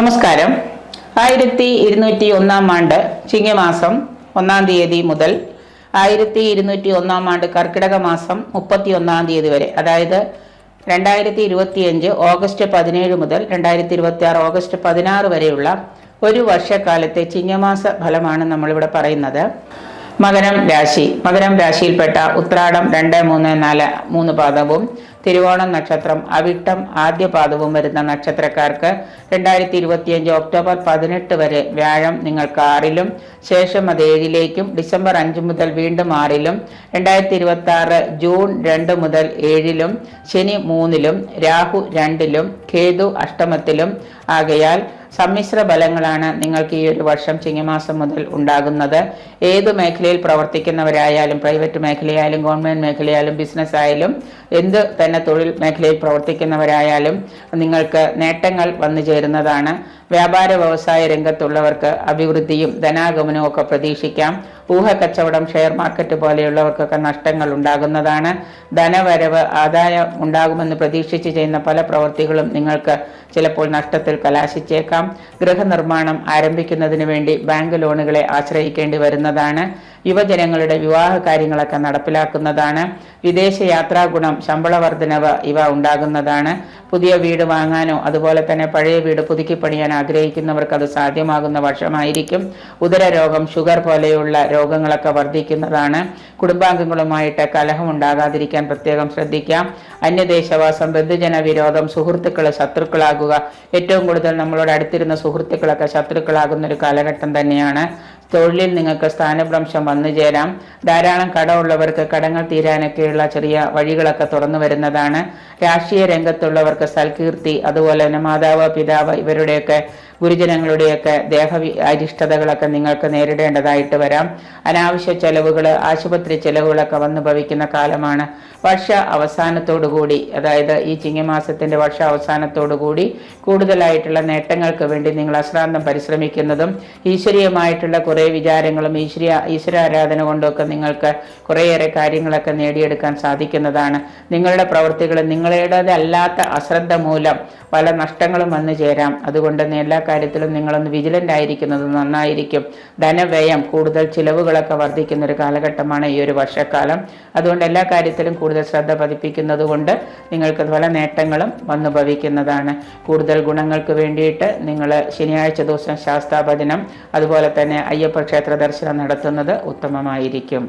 നമസ്കാരം. ആയിരത്തി ഇരുന്നൂറ്റി ഒന്നാം ആണ്ട് ചിങ്ങമാസം ഒന്നാം തീയതി മുതൽ ആയിരത്തി ഇരുന്നൂറ്റി ഒന്നാം ആണ്ട് കർക്കിടക മാസം മുപ്പത്തി ഒന്നാം തീയതി വരെ അതായത് രണ്ടായിരത്തി ഇരുപത്തിയഞ്ച് ഓഗസ്റ്റ് പതിനേഴ് മുതൽ രണ്ടായിരത്തി ഇരുപത്തി ആറ് ഓഗസ്റ്റ് പതിനാറ് വരെയുള്ള ഒരു വർഷക്കാലത്തെ ചിങ്ങമാസ ഫലമാണ് നമ്മളിവിടെ പറയുന്നത്. മകരം രാശി. മകരം രാശിയിൽപ്പെട്ട ഉത്രാടം രണ്ട് മൂന്ന് നാല് മൂന്ന് പാദവും തിരുവോണം നക്ഷത്രം. അവിട്ടം ആദ്യ പാദവും വരുന്ന നക്ഷത്രക്കാർക്ക് രണ്ടായിരത്തി ഇരുപത്തിയഞ്ച് ഒക്ടോബർ പതിനെട്ട് വരെ വ്യാഴം നിങ്ങൾക്ക് ആറിലും ശേഷം അത് ഏഴിലേക്കും ഡിസംബർ അഞ്ച് മുതൽ വീണ്ടും ആറിലും രണ്ടായിരത്തി ഇരുപത്തി ആറ് ജൂൺ രണ്ട് മുതൽ ഏഴിലും ശനി മൂന്നിലും രാഹു രണ്ടിലും കേതു അഷ്ടമത്തിലും. ആകയാൽ സമ്മിശ്ര ബലങ്ങളാണ് നിങ്ങൾക്ക് ഈ ഒരു വർഷം ചിങ്ങമാസം മുതൽ ഉണ്ടാകുന്നത്. ഏത് മേഖലയിൽ പ്രവർത്തിക്കുന്നവരായാലും പ്രൈവറ്റ് മേഖലയായാലും ഗവൺമെന്റ് മേഖലയായാലും ബിസിനസ് ആയാലും എന്ത് തന്നെ തൊഴിൽ മേഖലയിൽ പ്രവർത്തിക്കുന്നവരായാലും നിങ്ങൾക്ക് നേട്ടങ്ങൾ വന്നു ചേരുന്നതാണ്. വ്യാപാര വ്യവസായ രംഗത്തുള്ളവർക്ക് അഭിവൃദ്ധിയും ധനാഗമനവും ഒക്കെ പ്രതീക്ഷിക്കാം. ഊഹക്കച്ചവടം ഷെയർ മാർക്കറ്റ് പോലെയുള്ളവർക്കൊക്കെ നഷ്ടങ്ങൾ ഉണ്ടാകുന്നതാണ് ധനവരവ് ആദായം ഉണ്ടാകുമെന്ന് പ്രതീക്ഷിച്ച് ചെയ്യുന്ന പല പ്രവൃത്തികളും നിങ്ങൾക്ക് ചിലപ്പോൾ നഷ്ടത്തിൽ കലാശിച്ചേക്കാം. ഗൃഹനിർമ്മാണം ആരംഭിക്കുന്നതിന് വേണ്ടി ബാങ്ക് ലോണുകളെ ആശ്രയിക്കേണ്ടി വരുന്നതാണ്. യുവജനങ്ങളുടെ വിവാഹ കാര്യങ്ങളൊക്കെ നടപ്പിലാക്കുന്നതാണ്. വിദേശ യാത്രാ ഗുണം ശമ്പള വർധനവ് ഇവ ഉണ്ടാകുന്നതാണ്. പുതിയ വീട് വാങ്ങാനോ അതുപോലെ തന്നെ പഴയ വീട് പുതുക്കി പണിയാൻ ആഗ്രഹിക്കുന്നവർക്ക് അത് സാധ്യമാകുന്ന വർഷമായിരിക്കും. ഉദരരോഗം ഷുഗർ പോലെയുള്ള രോഗങ്ങളൊക്കെ വർദ്ധിക്കുന്നതാണ് കുടുംബാംഗങ്ങളുമായിട്ട് കലഹം ഉണ്ടാകാതിരിക്കാൻ പ്രത്യേകം ശ്രദ്ധിക്കാം. അന്യദേശവാസം ബന്ധുജന വിരോധം സുഹൃത്തുക്കൾ ശത്രുക്കളാകുക. ഏറ്റവും കൂടുതൽ നമ്മളോട് അടുത്തിരുന്ന സുഹൃത്തുക്കളൊക്കെ ശത്രുക്കളാകുന്ന ഒരു കാലഘട്ടം തന്നെയാണ്. തൊഴിലിൽ നിങ്ങൾക്ക് സ്ഥാനഭ്രംശം വന്നു ചേരാം. ധാരാളം കടമുള്ളവർക്ക് കടങ്ങൾ തീരാനൊക്കെയുള്ള ചെറിയ വഴികളൊക്കെ തുറന്നു വരുന്നതാണ്. രാഷ്ട്രീയ രംഗത്തുള്ളവർക്ക് സൽകീർത്തി അതുപോലെ തന്നെ മാതാവ് പിതാവ് ഇവരുടെയൊക്കെ ഗുരുജനങ്ങളുടെയൊക്കെ ദേഹ അരിഷ്ടതകളൊക്കെ നിങ്ങൾക്ക് നേരിടേണ്ടതായിട്ട് വരാം. അനാവശ്യ ചെലവുകൾ ആശുപത്രി ചെലവുകളൊക്കെ വന്നു ഭവിക്കുന്ന കാലമാണ്. വർഷ അവസാനത്തോടുകൂടി അതായത് ഈ ചിങ്ങമാസത്തിന്റെ വർഷ അവസാനത്തോടുകൂടി കൂടുതലായിട്ടുള്ള നേട്ടങ്ങൾക്ക് വേണ്ടി നിങ്ങൾ അശ്രാന്തം പരിശ്രമിക്കുന്നതും ഈശ്വരീയമായിട്ടുള്ള കുറേ വിചാരങ്ങളും ഈശ്വരീയ ഈശ്വരാരാധന കൊണ്ടൊക്കെ നിങ്ങൾക്ക് കുറേയേറെ കാര്യങ്ങളൊക്കെ നേടിയെടുക്കാൻ സാധിക്കുന്നതാണ്. നിങ്ങളുടെ പ്രവൃത്തികൾ നിങ്ങളുടേതല്ലാത്ത അശ്രദ്ധ മൂലം പല നഷ്ടങ്ങളും വന്നു ചേരാം. അതുകൊണ്ട് എല്ലാ കാര്യത്തിലും നിങ്ങളൊന്ന് വിജിലന്റ് ആയിരിക്കുന്നത് നന്നായിരിക്കും. ധനവ്യയം കൂടുതൽ ചിലവുകളൊക്കെ വർദ്ധിക്കുന്ന ഒരു കാലഘട്ടമാണ് ഈ ഒരു വർഷക്കാലം. അതുകൊണ്ട് എല്ലാ കാര്യത്തിലും കൂടുതൽ ശ്രദ്ധ പതിപ്പിക്കുന്നത് കൊണ്ട് നിങ്ങൾക്ക് പല നേട്ടങ്ങളും വന്നു ഭവിക്കുന്നതാണ് കൂടുതൽ ഗുണങ്ങൾക്ക് വേണ്ടിയിട്ട് നിങ്ങൾ ശനിയാഴ്ച ദിവസം ശാസ്താഭജനം അതുപോലെ തന്നെ അയ്യപ്പ ക്ഷേത്ര ദർശനം നടത്തുന്നത് ഉത്തമമായിരിക്കും.